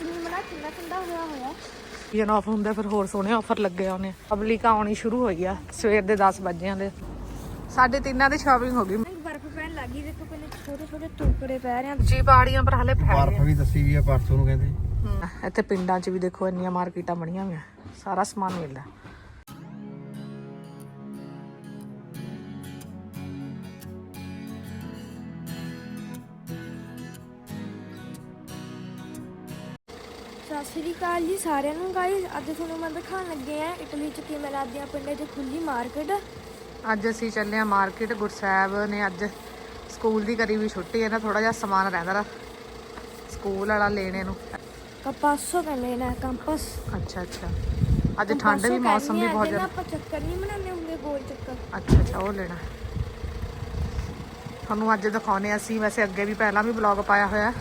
ਠੰਡਾ ਹੋਇਆ ਹੋਇਆ ਜਨ ਆਫ ਹੁੰਦਾ ਫਿਰ ਹੋਰ ਸੋਹਣੇ ਆਫਰ ਲੱਗੇ ਆਉਣੇ ਪਬਲਿਕ ਆਉਣੀ ਸ਼ੁਰੂ ਹੋਈ ਆ ਸਵੇਰ ਦੇ 10 ਵਜੇ ਦੇ ਸਾਡੇ ਤਿੰਨਾਂ ਦੀ ਸ਼ਾਪਿੰਗ ਹੋ ਗਈ। ਬਰਫ਼ ਪੈਣ ਲੱਗੀ ਦੇਖੋ ਕਿੰਨੇ ਛੋਟੇ ਛੋਟੇ ਟੁਕੜੇ ਪੈ ਰਹੇ ਆ। ਜੀ ਪਹਾੜੀਆਂ ਪਰ ਹਲੇ ਪੈ ਬਰਫ ਵੀ ਦੱਸੀ ਵੀ ਆ ਪਰਸੋਂ ਨੂੰ ਕਹਿੰਦੇ। ਇੱਥੇ ਪਿੰਡਾਂ 'ਚ ਵੀ ਦੇਖੋ ਇੰਨੀਆਂ ਮਾਰਕੀਟਾਂ ਬਣੀਆਂ ਹੋਈਆਂ। ਸਾਰਾ ਸਮਾਨ ਮਿਲਦਾ। ਸ਼੍ਰੀ ਅਕਾਲ ਜੀ ਸਾਰਿਆਂ ਨੂੰ ਗਾਇਸ ਅੱਜ ਤੁਹਾਨੂੰ ਮੈਂ ਦਿਖਾਉਣ ਲੱਗੇ ਆ ਇਟਲੀ ਚ ਕਿਵੇਂ ਲੱਗਦੀ ਆ ਪਿੰਡੇ 'ਚ ਖੁੱਲੀ ਮਾਰਕੀਟ ਅੱਜ ਅਸੀਂ ਚੱਲੇ ਆ ਮਾਰਕੀਟ ਗੁਰਸਾਹਿਬ ਨੇ ਅੱਜ ਸਕੂਲ ਦੀ ਕਰੀ ਵੀ ਛੁੱਟੀ ਹੈ ਨਾ ਥੋੜਾ ਜਿਹਾ ਸਮਾਨ ਰਹਿੰਦਾ ਰਾ ਸਕੂਲ ਵਾਲਾ ਲੈਣੇ ਨੂੰ। ਕਪਾਸੋ ਕਹਿੰਦੇ ਨੇ ਕੰਪਸ ਅੱਛਾ ਅੱਛਾ। ਅੱਜ ਠੰਡ ਵੀ ਮੌਸਮ ਵੀ ਬਹੁਤ ਜ਼ਿਆਦਾ। ਆਪਾਂ ਚੱਕਰ ਨਹੀਂ ਬਣਾਉਂਦੇ ਹੁੰਦੇ ਗੋਲ ਚੱਕਰ। ਅੱਛਾ ਅੱਛਾ ਉਹ ਲੈਣਾ। ਤੁਹਾਨੂੰ ਅੱਜ ਦਿਖਾਉਨੇ ਅਸੀਂ ਵੈਸੇ ਅੱਗੇ ਵੀ ਪਹਿਲਾਂ ਵੀ ਬਲੌਗ ਪਾਇਆ ਹੋਇਆ।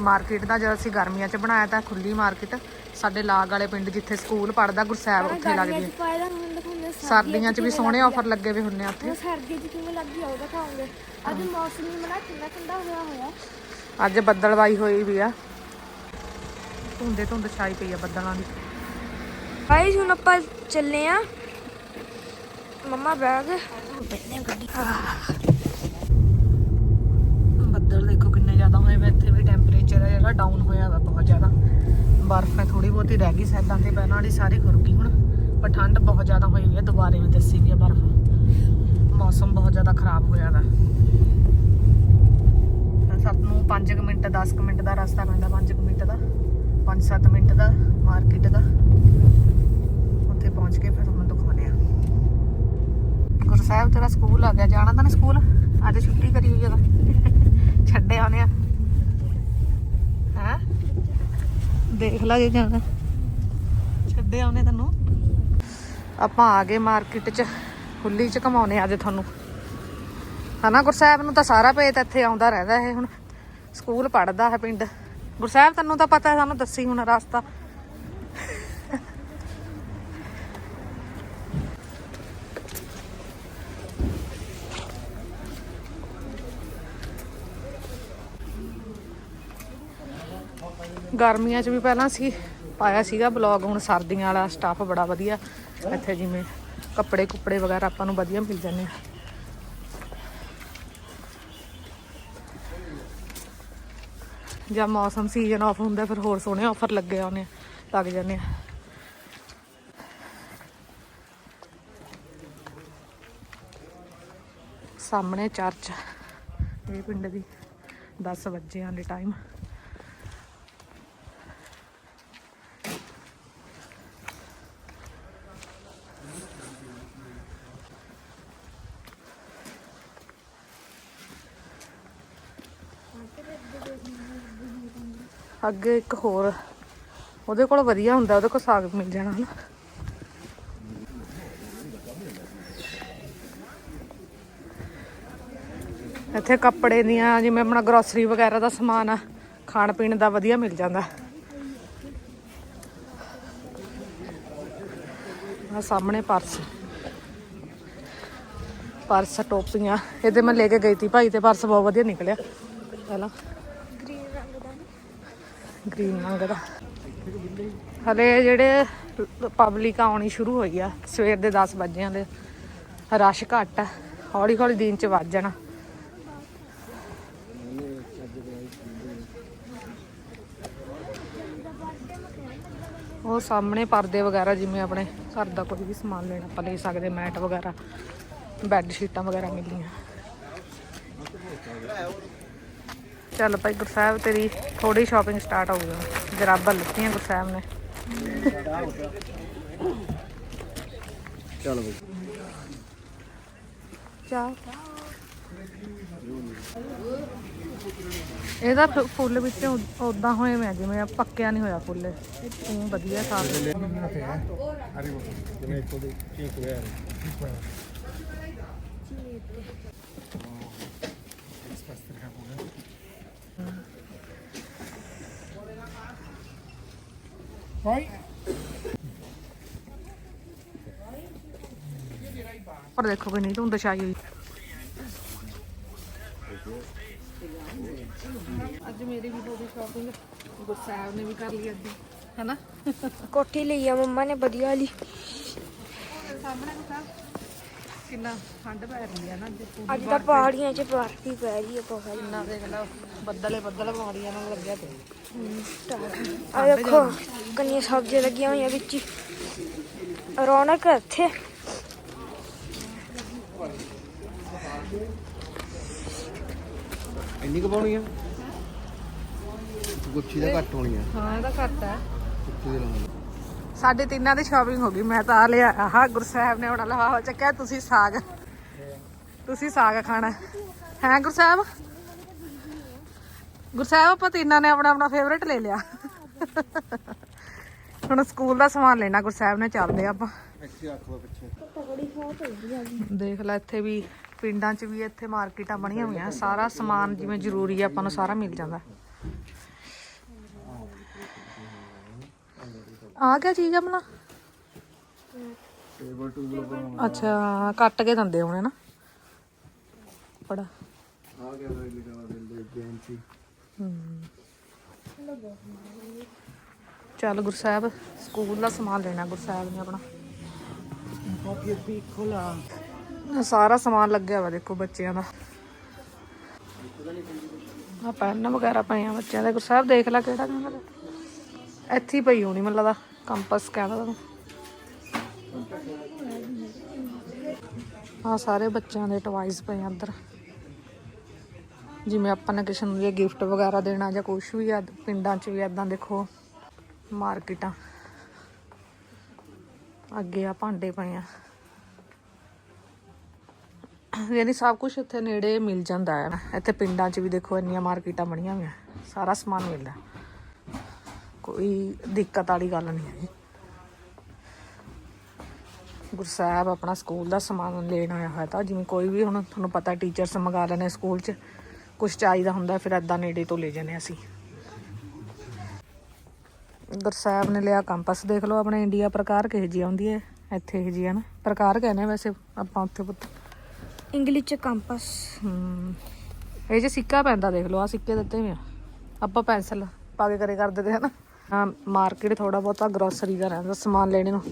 ਮਾਰਕੀਟ ਦਾ ਜਦ ਅਸੀਂ ਗਰਮੀਆਂ 'ਚ ਬਣਾਇਆ ਤਾਂ ਖੁੱਲੀ ਮਾਰਕੀਟ। ਸਾਡੇ ਲਾਗ ਵਾਲੇ ਪਿੰਡ ਜਿੱਥੇ ਸਕੂਲ ਪੜਦਾ ਗੁਰਸਾਹਿਬ ਉੱਥੇ ਲੱਗਦੀ ਹੈ ਸਰਦੀਆਂ 'ਚ ਵੀ ਸੋਹਣੇ ਆਫਰ ਲੱਗੇ ਹੋਏ ਹੁੰਨੇ ਆ ਉੱਥੇ। ਉਹ ਸਰਦੀ 'ਚ ਕਿਵੇਂ ਲੱਗਦੀ ਆ ਉਹ ਦਿਖਾਉਂਗੇ। ਅੱਜ ਮੌਸਮ ਹੀ ਬੜਾ ਠੰਡਾ ਠੰਡਾ ਹੋਇਆ ਹੋਇਆ। ਅੱਜ ਬੱਦਲਵਾਈ ਹੋਈ ਵੀ ਆ। ਧੁੰਦੇ ਧੁੰਦ ਛਾਈ ਪਈ ਆ ਬੱਦਲਾਂ ਦੀ। ਗਾਇਸ ਹੁਣ ਆਪਾਂ ਚੱਲੇ ਆ। ਮੰਮਾ ਬੈਗ ਬੱਦਲ ਦੇਖੋ ਕਿੰਨੇ ਜ਼ਿਆਦਾ ਹੋਏ ਵੇ ਇੱਥੇ ਵੀ ਟੈਂਪਰੇਚਰ ਹੈ ਜਿਹੜਾ ਡਾਊਨ ਹੋਇਆ ਵਾ ਬਹੁਤ ਜ਼ਿਆਦਾ ਬਰਫ਼ ਹੈ ਥੋੜੀ ਬਹੁਤੀ ਰਹਿ ਗਈ ਸਾਈਡਾਂ ਤੇ ਪਹਿਲਾਂ ਵਾਲੀ ਸਾਰੀ ਖੁਰ ਗਈ। ਹੁਣ ਪਰ ਠੰਡ ਬਹੁਤ ਜ਼ਿਆਦਾ ਹੋਈ ਹੋਈ ਹੈ, ਦੁਬਾਰੇ ਵੀ ਦੱਸੀ ਗਈ ਹੈ ਬਰਫ਼। ਮੌਸਮ ਬਹੁਤ ਜ਼ਿਆਦਾ ਖਰਾਬ ਹੋਇਆ ਵਾ। ਤਾਂ ਸਭ ਨੂੰ 5 ਮਿੰਟ 10 ਮਿੰਟ ਦਾ ਰਸਤਾ ਪੈਂਦਾ 5 ਮਿੰਟ ਦਾ 5-7 ਮਿੰਟ ਦਾ, ਮਾਰਕੀਟ ਦਾ। ਉੱਥੇ ਪਹੁੰਚ ਕੇ ਫਿਰ ਤੁਹਾਨੂੰ ਦਿਖਾਉਂਦੇ ਆ ਗੁਰਸਾਹਿਬ ਤੇਰਾ ਸਕੂਲ ਆ ਗਿਆ, ਜਾਣਾ ਤਾਂ ਨਹੀਂ ਸਕੂਲ? ਅੱਜ ਛੁੱਟੀ ਕਰੀ ਹੋਈ ਆ ਛੱਡੇ ਆਉਣੇ ਆ ਹੈ ਦੇਖ ਲਾ ਜੇ ਜਾਣਾ। ਛੱਡੇ ਆਉਣੇ ਤੈਨੂੰ। ਆਪਾਂ ਆ ਗਏ ਮਾਰਕੀਟ ਚ ਖੁੱਲੀ ਚ ਘਮਾਉਣੇ ਅੱਜ ਤੁਹਾਨੂੰ। ਹਨਾ ਗੁਰਸਾਹਿਬ ਨੂੰ ਤਾਂ ਸਾਰਾ ਭੇਤ ਇੱਥੇ ਆਉਂਦਾ ਰਹਿੰਦਾ ਇਹ ਹੁਣ। ਸਕੂਲ ਪੜਦਾ ਹੈ ਪਿੰਡ। ਗੁਰਸਾਹਿਬ ਤੈਨੂੰ ਤਾਂ ਪਤਾ ਹੈ ਸਾਨੂੰ ਦੱਸੀ ਹੁਣ ਰਸਤਾ। ਗਰਮੀਆਂ 'ਚ ਵੀ ਪਹਿਲਾਂ ਸੀ, ਪਾਇਆ ਸੀਗਾ ਬਲੌਗ ਹੁਣ ਸਰਦੀਆਂ ਵਾਲਾ ਸਟਾਫ ਬੜਾ ਵਧੀਆ। ਇੱਥੇ ਜਿਵੇਂ ਕੱਪੜੇ ਕੁੱਪੜੇ ਵਗੈਰਾ ਆਪਾਂ ਨੂੰ ਵਧੀਆ ਮਿਲ ਜਾਂਦੇ ਆ। ਜਾਂ ਮੌਸਮ ਸੀਜ਼ਨ ਆਫ ਹੁੰਦਾ, ਫਿਰ ਹੋਰ ਸੋਹਣੇ ਆਫਰ ਲੱਗੇ ਆਉਨੇ ਲੱਗ ਜਾਂਦੇ ਆ। ਸਾਹਮਣੇ ਚਰਚ ਇਹ ਪਿੰਡ ਦੀ 10 ਵਜੇ ਆਂਦੇ ਟਾਈਮ ਅੱਗੇ ਇੱਕ ਹੋਰ, ਉਹਦੇ ਕੋਲ ਵਧੀਆ ਹੁੰਦਾ, ਉਹਦੇ ਕੋਲ ਸਾਗ ਮਿਲ ਜਾਣਾ ਹਨਾ। ਇੱਥੇ ਕੱਪੜੇ ਦੀਆਂ, ਜਿਵੇਂ ਆਪਣਾ ਗਰੋਸਰੀ ਵਗੈਰਾ ਦਾ ਸਮਾਨ ਆ, ਖਾਣ ਪੀਣ ਦਾ ਵਧੀਆ ਮਿਲ ਜਾਂਦਾ। ਆ ਸਾਹਮਣੇ ਪਰਸ। ਪਰਸ ਟੋਪੀਆਂ, ਇਹਦੇ ਮੈਂ ਲੈ ਕੇ ਗਈ ਤੀ ਭਾਈ ਤੇ ਪਰਸ ਬਹੁਤ ਵਧੀਆ ਨਿਕਲਿਆ। ਪਹਿਲਾਂ। ਗ੍ਰੀਨ ਰੰਗ ਦਾ। ਹਲੇ ਜਿਹੜੇ ਪਬਲਿਕ ਆਉਣੀ ਸ਼ੁਰੂ ਹੋਈ ਆ, ਸਵੇਰ ਦੇ 10 ਵਜੇ ਦੇ। ਰਸ਼ ਘੱਟ ਆ ਹੌਲੀ ਹੌਲੀ ਦਿਨ ਚ ਵੱਧ ਜਾਣਾ। ਉਹ ਸਾਹਮਣੇ ਪਰਦੇ ਵਗੈਰਾ ਜਿਵੇਂ ਆਪਣੇ ਘਰ ਦਾ ਕੋਈ ਵੀ ਸਮਾਨ ਲੈਣਾ, ਆਪਾਂ ਲੈ ਸਕਦੇ, ਮੈਟ ਵਗੈਰਾ, ਬੈੱਡ ਸ਼ੀਟਾਂ ਵਗੈਰਾ ਮਿਲੀਆਂ। ਚੱਲ ਭਾਈ ਗੁਰਸਾਹਿਬ ਤੇਰੀ ਥੋੜੀ ਸ਼ਾਪਿੰਗ ਸਟਾਰਟ ਹੋ ਗਈ ਜਰਾਬਾਂ ਲੱਤੀਆਂ ਗੁਰਸਾਹਿਬ ਨੇ। ਚੱਲ ਬਈ। ਚਾਹ। ਇਹਦਾ ਫੁੱਲ ਵਿੱਚ ਉਦਾਂ ਹੋਏ ਮੈਂ ਜਿਵੇਂ ਪੱਕਿਆ ਨਹੀਂ ਹੋਇਆ ਫੁੱਲ। ਇਹ ਤੂੰ ਵਧੀਆ ਸਾਫ਼ ਜਿਵੇਂ ਇੱਕ ਉਹਦੇ ਚੀਕ ਹੋਇਆ। ਪਰ ਦੇਖੋ ਕਿ ਨਹੀਂ ਧੁੰਦ ਛਾਈ ਹੋਈ। ਅੱਜ ਮੇਰੀ ਵੀ ਹੋ ਗਈ ਸ਼ਾਪਿੰਗ ਗੁਰਸਾਹਿਬ ਨੇ ਵੀ ਕਰ ਲਈ ਅੱਧੀ ਹੈਨਾ? ਕੋਠੀ ਲਈ ਆ ਮੰਮਾ ਨੇ ਵਧੀਆ ਵਾਲੀ ਸਾਹਮਣੇ ਗੁਰਸਾਹਿਬ ਕਿੰਨਾ ਠੰਡ ਪੈ ਰਹੀ ਹੈ ਨਾ ਅੱਜ ਤਾਂ ਪਹਾੜੀਆਂ 'ਚ ਬਰਫ ਹੀ ਪੈ ਰਹੀ ਹੈ ਬਹੁਤ ਕਿੰਨਾ ਦੇਖ ਲਓ ਬੱਦਲੇ ਬੱਦਲ ਮਾਰੀਆਂ ਨਾਲ ਲੱਗਿਆ ਤੇ ਆ ਦੇਖੋ। ਕੰਨੀਆਂ ਸਬਜ਼ੀਆਂ ਲੱਗੀਆਂ ਹੋਈਆਂ ਵਿੱਚ ਹੀ। ਰੌਣਕ ਹੈ ਇੱਥੇ। ਇੰਨੀ ਕੁ ਪਾਉਣੀ ਆ? ਗੁੱਛੀ ਦਾ ਘੱਟ ਹੋਣੀ ਆ। ਹਾਂ ਇਹਦਾ ਘੱਟ ਹੈ ਗੁੱਛੀ ਦੇ ਲਾਉਣੀ ਸਾਡੇ ਤਿੰਨਾਂ ਦੀ ਸ਼ਾਪਿੰਗ ਹੋ ਗਈ ਮੈਂ ਤਾਂ ਆ ਲਿਆ ਆਹ ਗੁਰਸਾਹਿਬ ਨੇ ਹੁਣ ਲਵਾ ਹੋ ਚੱਕਿਆ ਤੁਸੀਂ ਸਾਗ। ਤੁਸੀਂ ਸਾਗ ਖਾਣਾ। ਹੈ ਗੁਰਸਾਹਿਬ ਗੁਰਸਾਹਿਬ ਆਪਾਂ ਤਿੰਨਾਂ ਨੇ ਆਪਣਾ ਆਪਣਾ ਫੇਵਰੇਟ ਲੈ ਲਿਆ। ਹੁਣ ਸਕੂਲ ਦਾ ਸਮਾਨ ਲੈਣਾ ਗੁਰਸਾਹਿਬ ਨੇ ਚੱਲਦੇ ਆ ਆਪਾਂ। ਇੱਥੇ ਰੱਖ ਲਓ ਪਿੱਛੇ। ਦੇਖ ਲੈ ਇੱਥੇ ਵੀ ਪਿੰਡਾਂ 'ਚ ਵੀ ਇੱਥੇ ਮਾਰਕੀਟਾਂ ਬਣੀਆਂ ਹੋਈਆਂ ਸਾਰਾ ਸਮਾਨ ਜਿਵੇਂ ਜ਼ਰੂਰੀ ਆ ਆਪਾਂ ਨੂੰ ਸਾਰਾ ਮਿਲ ਜਾਂਦਾ। ਆ ਕਿਆ ਚੀਜ਼ ਆ ਟੇਬਲ ਟੂਬਲ ਅੱਛਾ ਕੱਟ ਕੇ ਦਿੰਦੇ ਹੋਣੇ ਨਾ। ਬੜਾ ਆ ਗਿਆ ਵੇ ਲਿਖਾ ਵਾ ਦਿੰਦੇ ਜੈਂਸੀ ਚੱਲ ਗੁਰਸਾਹਿਬ ਸਕੂਲ ਦਾ ਸਮਾਨ ਲੈਣਾ ਗੁਰਸਾਹਿਬ ਨੇ ਆਪਣਾ। ਸਾਰਾ ਸਮਾਨ ਲੱਗਿਆ ਵਾ ਦੇਖੋ ਬੱਚਿਆਂ ਦਾ। ਆ ਪੈਨ ਵਗੈਰਾ ਪਏ ਆ ਬੱਚਿਆਂ ਦੇ। ਗੁਰਸਾਹਿਬ ਦੇਖ ਲੈ ਕਿਹੜਾ ਕਹਿੰਦਾ। ਇੱਥੇ ਪਈ ਹੋਣੀ ਮੈਨੂੰ ਲੱਗਦਾ ਕੰਪਸ ਕਹਿੰਦਾ ਤੂੰ ਆ ਸਾਰੇ ਬੱਚਿਆਂ ਦੇ ਟਵਾਈਸ ਪਏ ਆ ਅੰਦਰ। ਜਿਵੇਂ ਆਪਾਂ ਨੇ ਕਿਸੇ ਨੂੰ ਜੇ ਗਿਫਟ ਵਗੈਰਾ ਦੇਣਾ ਜਾਂ ਕੁਝ ਵੀ ਆ ਪਿੰਡਾਂ 'ਚ ਵੀ ਇਦਾਂ ਦੇਖੋ। ਮਾਰਕੀਟਾਂ। ਅੱਗੇ ਆ ਭਾਂਡੇ ਪਏ ਆ ਯਾਨੀ ਸਭ ਕੁਝ ਇੱਥੇ ਨੇੜੇ ਮਿਲ ਜਾਂਦਾ ਹੈ ਨਾ। ਇੱਥੇ ਪਿੰਡਾਂ 'ਚ ਵੀ ਦੇਖੋ ਇੰਨੀਆਂ ਮਾਰਕੀਟਾਂ ਬਣੀਆਂ ਹੋਈਆਂ। ਸਾਰਾ ਸਮਾਨ ਮਿਲਦਾ। ਕੋਈ ਦਿੱਕਤ ਵਾਲੀ ਗੱਲ ਨਹੀਂ ਹੈ ਗੁਰਸਾਹਿਬ ਆਪਣਾ ਸਕੂਲ ਦਾ ਸਮਾਨ ਲੈਣ ਆਇਆ ਹੋਇਆ ਤਾਂ। ਜਿਵੇਂ ਕੋਈ ਵੀ ਹੁਣ ਤੁਹਾਨੂੰ ਪਤਾ ਟੀਚਰਸ ਮੰਗਾ ਲੈਣੇ ਸਕੂਲ 'ਚ। ਕੁਝ ਚਾਹੀਦਾ ਹੁੰਦਾ ਫਿਰ ਐਦਾਂ ਨੇੜੇ ਤੋਂ ਲੈ ਜਾਂਦੇ ਅਸੀਂ। ਗੁਰਸਾਹਿਬ ਨੇ ਲਿਆ ਕੰਪਸ ਦੇਖ ਲਓ ਆਪਣੇ ਇੰਡੀਆ ਪ੍ਰਕਾਰ ਕਿਹੋ ਜਿਹੀ ਆਉਂਦੀ ਹੈ ਇੱਥੇ ਇਹੋ ਜਿਹੀ ਹੈ ਨਾ ਪ੍ਰਕਾਰ ਕਹਿੰਦੇ ਆ ਵੈਸੇ ਆਪਾਂ ਉੱਥੇ ਪੁੱਤ। ਇੰਗਲਿਸ਼ 'ਚ ਕੰਪਸ। ਹਮ ਇਹ ਜੇ ਸਿੱਕਾ ਪੈਂਦਾ ਦੇਖ ਲਓ ਆ ਸਿੱਕੇ ਦਿੱਤੇ ਹੋਏ ਆ। ਆਪਾਂ ਪੈਨਸਲ ਪਾ ਕੇ ਕਰੇ ਕਰਦੇ ਤੇ ਹਨਾ ਹਾਂ ਮਾਰਕੀਟ ਥੋੜਾ ਬਹੁਤਾ ਗਰੋਸਰੀ ਦਾ ਰਹਿੰਦਾ ਸਮਾਨ ਲੈਣੇ ਨੂੰ।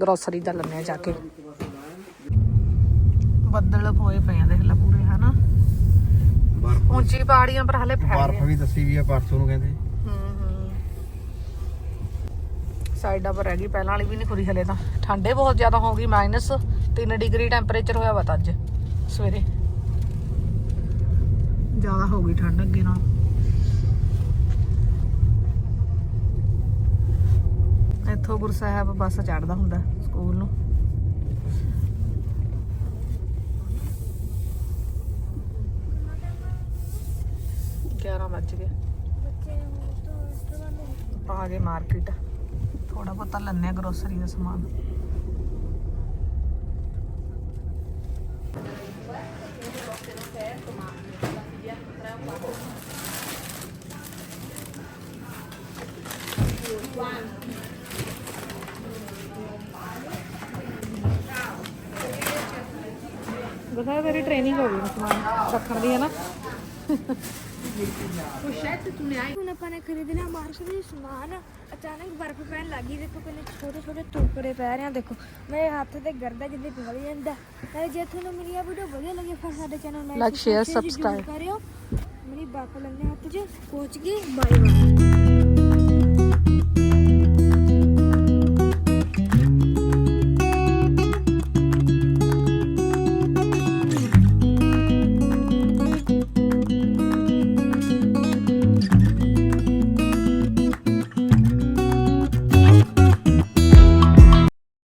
ਗਰੋਸਰੀ ਦਾ ਲੰਮਿਆ ਜਾ ਕੇ। ਬੱਦਲ ਹੋਏ ਪਏ ਆ ਦੇਖ ਲੈ ਪੂਰੇ ਹਨਾ। ਬਰਫ ਉੱਚੀ ਪਹਾੜੀਆਂ ਪਰ ਹਲੇ ਫੈਲ ਬਰਫ ਵੀ ਦੱਸੀ ਵੀ ਆ ਪਰਸੋਂ ਨੂੰ ਕਹਿੰਦੇ। ਸਾਈਡਾਂ ਪਰ ਹੈਗੀ ਪਹਿਲਾਂ ਵਾਲੀ ਵੀ ਨਹੀਂ ਖੁਰੀ ਹਲੇ ਤਾਂ। ਠੰਡੇ ਬਹੁਤ ਜ਼ਿਆਦਾ ਹੋ ਗਈ ਮਾਈਨਸ 3 ਡਿਗਰੀ ਟੈਂਪਰੇਚਰ ਹੋਇਆ ਵਾ ਅੱਜ ਸਵੇਰੇ। ਜ਼ਿਆਦਾ ਹੋ ਗਈ ਠੰਡ ਅੱਗੇ ਨਾਲ। ਇੱਥੋਂ ਗੁਰਸਾਹਿਬ ਬੱਸ ਚੜਦਾ ਹੁੰਦਾ ਸਕੂਲ ਨੂੰ। ਗਿਆਰਾਂ ਵੱਜ ਗਏ। ਆ ਗਏ ਮਾਰਕੀਟ ਥੋੜਾ ਬਹੁਤਾ ਲੈਣੇ ਆ ਗਰੋਸਰੀ ਦਾ ਸਮਾਨ। ਬਤਾ ਤੇਰੀ ਟ੍ਰੇਨਿੰਗ ਹੋ ਗਈ ਸਮਾਨ ਰੱਖਣ ਦੀ, ਹੈ ਨਾ? ਹੁਣ ਆਪਾਂ ਨੇ ਖਰੀਦ ਲਿਆ ਮਾਰਕੀਟ ਦੇ ਸਮਾਨ ਅਚਾਨਕ ਬਰਫ਼ ਪੈਣ ਲੱਗੀ ਦੇਖੋ ਕਿੰਨੇ ਛੋਟੇ ਛੋਟੇ ਟੁਕੜੇ ਪੈ ਰਹੇ ਆ ਦੇਖੋ ਮੇਰੇ ਹੱਥ ਤੇ ਗਰਦਾ ਜਿੱਦੇ ਪਿਘਲ ਜਾਂਦਾ ਤੇ ਜੇ ਤੁਹਾਨੂੰ ਮੇਰੀ ਆ ਵੀਡੀਓ ਵਧੀਆ ਲੱਗੀ ਫਿਰ ਸਾਡੇ ਚੈਨਲ ਨੂੰ Like, share, subscribe. ਕਰਿਓ ਮੇਰੀ ਬਾਪ ਲੰਨੇ ਹੱਥ 'ਚ ਪਹੁੰਚ ਗਈ ਬਾਏ ਬਾਏ